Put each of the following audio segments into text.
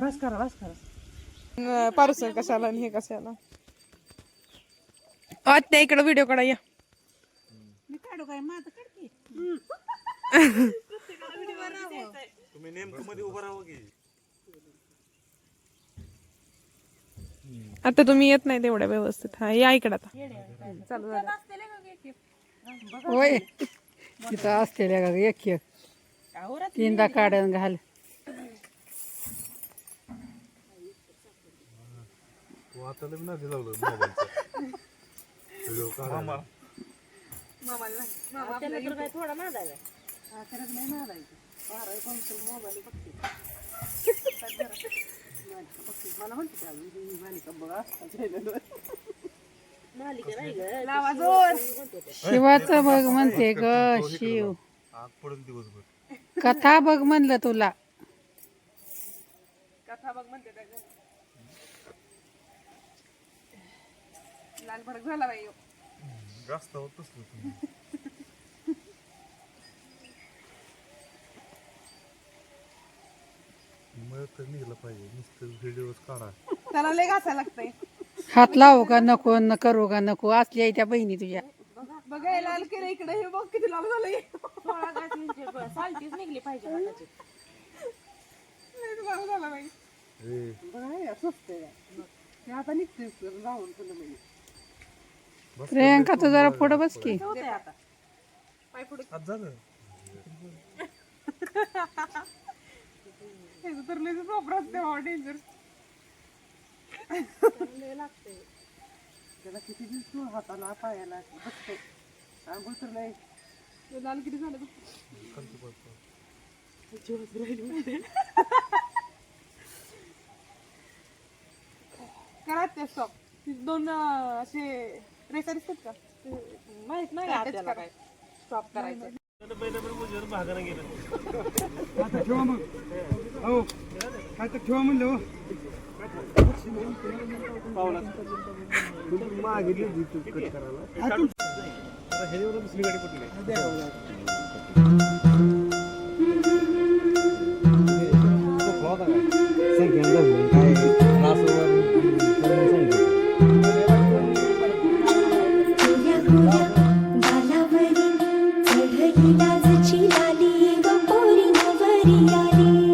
बस करा बस करा पार्सल कशाला आणि हे कशाला? आत्या इकडे व्हिडिओ काढा या. मी काढू काय? मग आता काढ की तुम्ही नेमकं मध्ये उभं राहा की. आता तुम्ही येत नाही तेवढ्या व्यवस्थित. हा या इकडे आता. चालू झालं. होय. तिथं असतेल्या का एक एक? तीनदा काढून घाल. तू आता लग्न आधी लावलं मोबाईलचं. व्हिडिओ काढा शिवाचं बघ म्हणते ग शिव. आग पडेल दिवसभर. कथा बघ म्हणलं तुला. कथा बघ म्हणते. लाल भडक झाला बाई ह्यो. जास्त होतच तुम्ही मग तर निघलं पाहिजे नुसतं व्हिडिओच काढा. त्याला लय घासायला लागतंय. हात लावू का नको न करू का नको असल्या त्या बहिणी तुझ्या. बघायला लाल केलं इकडे हे बघ किती लाल झालंय. सालटीच निघली पाहिजे हाताची लय लाल झाला बाई. आता निघते म्हणजे प्रियांका तू जरा पुढं बस की. होतंय आता. आज झालं ह्याचं तर लय प्रॉपर असते बाबा डेंजर त्याला किती दिवस हाताला पायाला बसतो आंघोळ तर नाही. लाल किती झालं बघ. खालती पडतो करा ते स्टॉप दोन अं, असे रेषा दिसतात का? ते माहीत नाही आपल्याला. काय. स्टॉप करायचं. आता ठेवा मग. हो. काय तर ठेवा म्हणलं हो. मागितली होती तू कट करायला हा, तू- गालावरी चढली लाजची लाली ग नवरी आली.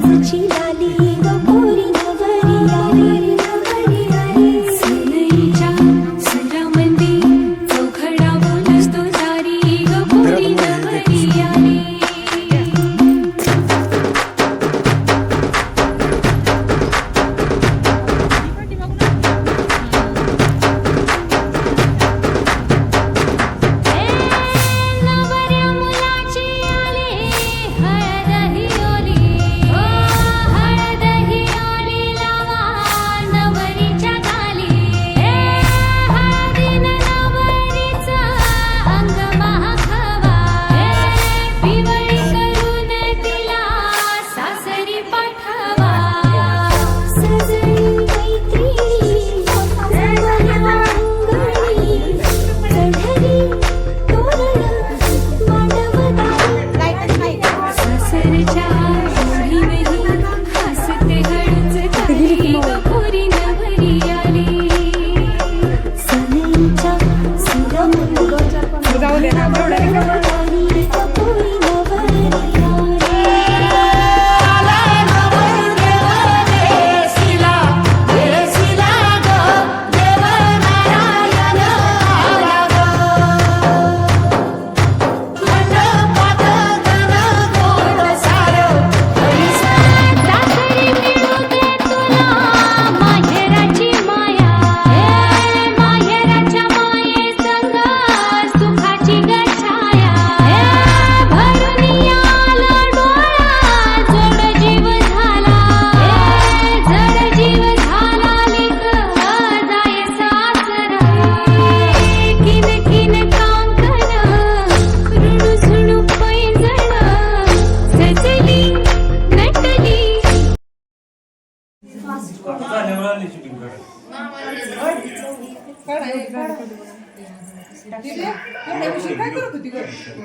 自己。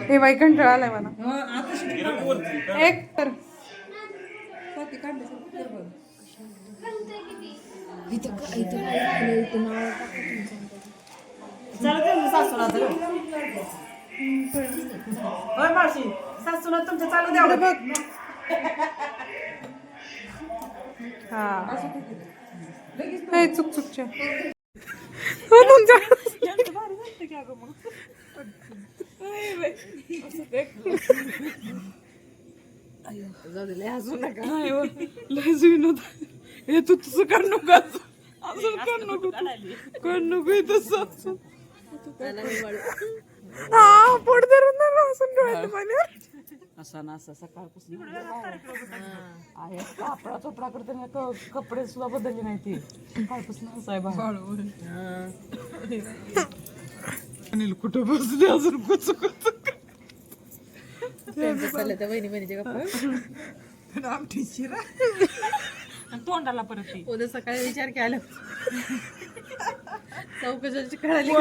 हे बाई कंटाळा आलाय मला. एक तर. सासूला तुमच्या चालू द्या बघ. हा. हे चुक चुकच्या तुमच्या नाही हे तू तुझं कर नको अजून कर नको कर नको हे तसं हा पोट धरून धरून डोळ्यात असा ना असा. सकाळपासून आहे. कापडा चोपडा करते ना क- कपडे सुद्धा बदलले नाही ती. सकाळपासून असाय बा अनिल कुठं बसले अजून? कुच आमटी शिरा. तोंडाला परत ती. उद्या सकाळी विचार केला. चौकशाची कळाली